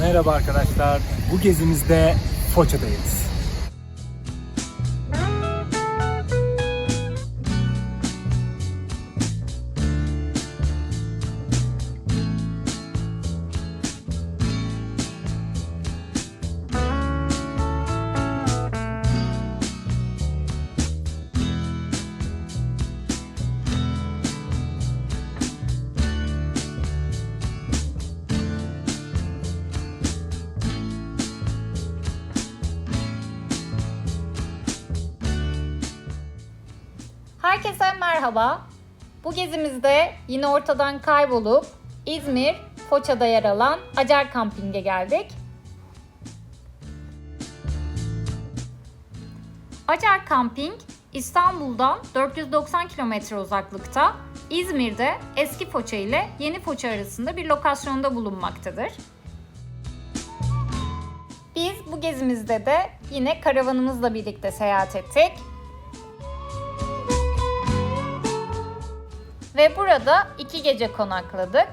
Merhaba arkadaşlar. Bu gezimizde Foça'dayız. Herkese merhaba. Bu gezimizde yine ortadan kaybolup İzmir, Foça'da yer alan Acar Camping'e geldik. Acar Camping İstanbul'dan 490 kilometre uzaklıkta, İzmir'de eski Foça ile yeni Foça arasında bir lokasyonda bulunmaktadır. Biz bu gezimizde de yine karavanımızla birlikte seyahat ettik. Ve burada iki gece konakladık.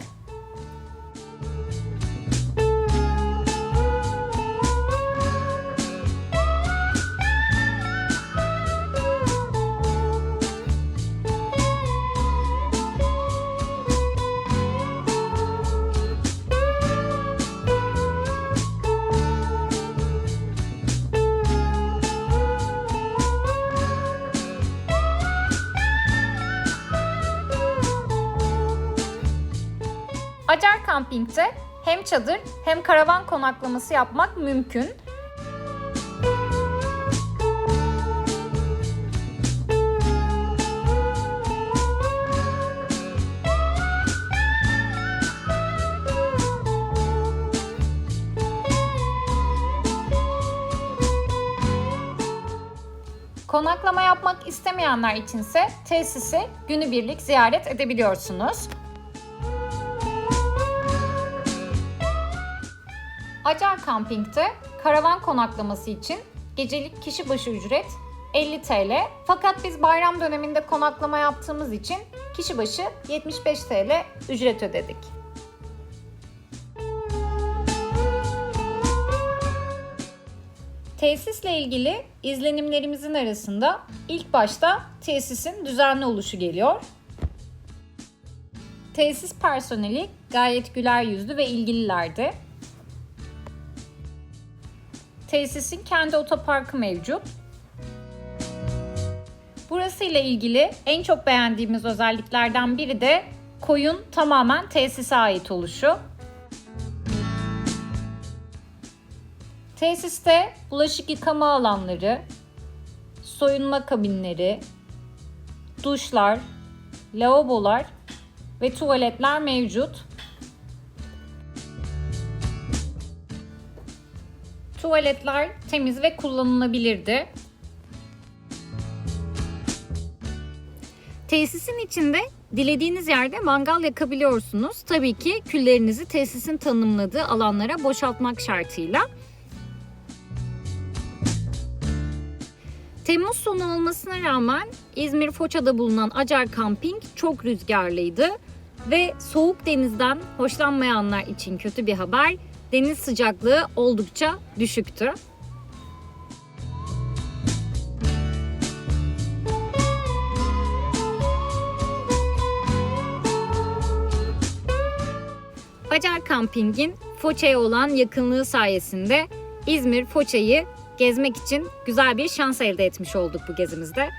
Acar Camping'de hem çadır hem karavan konaklaması yapmak mümkün. Konaklama yapmak istemeyenler içinse tesisi günübirlik ziyaret edebiliyorsunuz. Acar Camping'de karavan konaklaması için gecelik kişi başı ücret 50 TL. Fakat biz bayram döneminde konaklama yaptığımız için kişi başı 75 TL ücret ödedik. Tesisle ilgili izlenimlerimizin arasında ilk başta tesisin düzenli oluşu geliyor. Tesis personeli gayet güler yüzlü ve ilgililerdi. Tesisin kendi otoparkı mevcut. Burası ile ilgili en çok beğendiğimiz özelliklerden biri de koyun tamamen tesise ait oluşu. Tesiste bulaşık yıkama alanları, soyunma kabinleri, duşlar, lavabolar ve tuvaletler mevcut. Tuvaletler temiz ve kullanılabilirdi. Tesisin içinde dilediğiniz yerde mangal yakabiliyorsunuz. Tabii ki küllerinizi tesisin tanımladığı alanlara boşaltmak şartıyla. Temmuz sonu olmasına rağmen İzmir Foça'da bulunan Acar Camping çok rüzgarlıydı ve soğuk denizden hoşlanmayanlar için kötü bir haber. Deniz sıcaklığı oldukça düşüktü. Acar Camping'in Foça'ya olan yakınlığı sayesinde İzmir Foça'yı gezmek için güzel bir şans elde etmiş olduk bu gezimizde.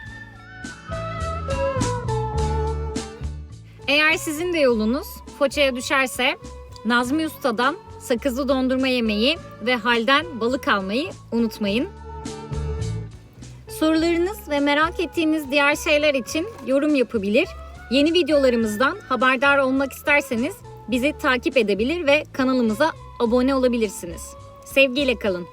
Eğer sizin de yolunuz Foça'ya düşerse Nazmi Usta'dan sakızlı dondurma yemeyi ve halden balık almayı unutmayın. Sorularınız ve merak ettiğiniz diğer şeyler için yorum yapabilir. Yeni videolarımızdan haberdar olmak isterseniz bizi takip edebilir ve kanalımıza abone olabilirsiniz. Sevgiyle kalın.